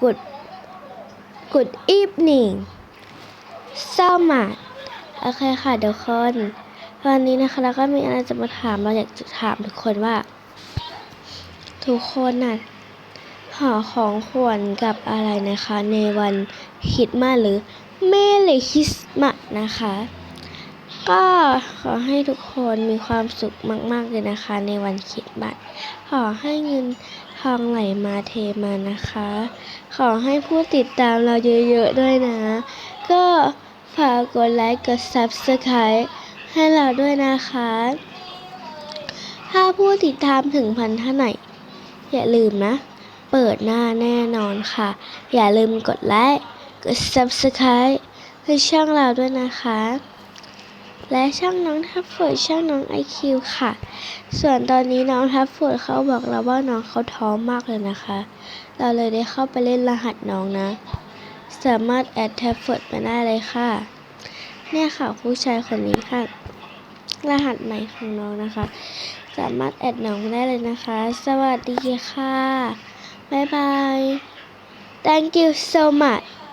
good good evening so much โอเคค่ะทุกคนวันนี้นะคะเราก็มีอะไรจะมาถามเราอยากจะถามทุกคนว่า ทุกคนน่ะหาของขวัญกับอะไรนะคะ ในวันคริสต์มาสหรือเมลีคริสต์มาสนะคะ ก็ขอให้ทุกคนมีความสุขมาก ๆ เลยนะคะ ในวันคริสต์มาสขอให้เงิน องไหลมาเทมานะคะ ขอให้ผู้ติดตามเราเยอะๆด้วยนะ ก็ฝากกดไลค์กด Subscribe ให้เราด้วยนะคะ ถ้าผู้ติดตามถึงพันท่าไหน อย่าลืมนะ เปิดหน้าแน่นอนค่ะ อย่าลืมกดไลค์กด Subscribe ให้ช่องเราด้วยนะคะ และช่องน้องทับฝนช่องน้องไอคิวค่ะ ส่วนตอนนี้น้องทับฝนเขาบอกเราว่าน้องเขาท้องมากเลยนะคะ เราเลยได้เข้าไปเล่นรหัสน้องนะ สามารถแอดท็บฝนมาได้เลยค่ะ เนี่ยค่ะผู้ชายคนนี้ค่ะ รหัสใหม่ของน้องนะคะ สามารถแอดน้องได้เลยนะคะ สวัสดีค่ะ บ๊ายบาย thank you so much